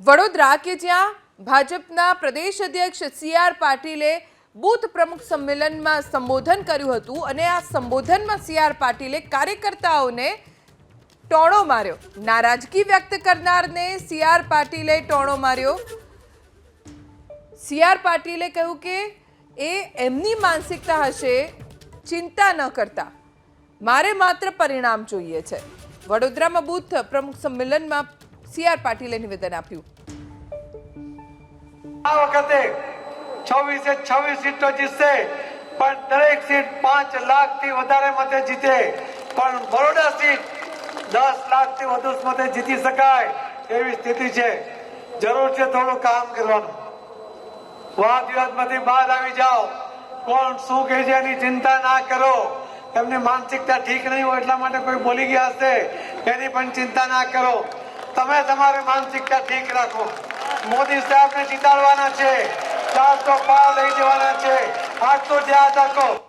વડોદરા કે જ્યાં ભાજપના પ્રદેશ અધ્યક્ષ સી આર પાટીલે બૂથ પ્રમુખ સંમેલનમાં સંબોધન કર્યું હતું અને આ સંબોધનમાં સી આર પાટીલે કાર્યકર્તાઓને ટોણો માર્યો. નારાજગી વ્યક્ત કરનારને સી આર પાટીલે ટોણો માર્યો. સી આર પાટીલે કહ્યું કે એ એમની માનસિકતા હશે, ચિંતા ન કરતા. મારે માત્ર પરિણામ જોઈએ છે. વડોદરામાં બૂથ પ્રમુખ સંમેલનમાં સી આર પાટીલે નિવેદન આપ્યું. આ વખતે છવ્વીસે છવ્વીસ સીટો જીતશે, પણ દરેક સીટ પાંચ લાખથી વધારે મતે જીતે. પણ બરોડા સીટ દસ લાખથી વધુ મતે જીતી શકાય એવી સ્થિતિ છે. જરૂર છે થોડું કામ કરવાનું. વાદ વિવાદમાંથી બહાર આવી જાઓ. કોણ શું કહે છે એની ચિંતા ના કરો. એમની માનસિકતા ઠીક નહીં હોય એટલા માટે કોઈ બોલી ગયા હશે, એની પણ ચિંતા ના કરો. તમે તમારી માનસિકતા ઠીક રાખો. મોદી સાહેબને જીતાડવાના છે. ચારસો પાર લઈ જવાના છે. આજ તો ધ્યાન રાખો.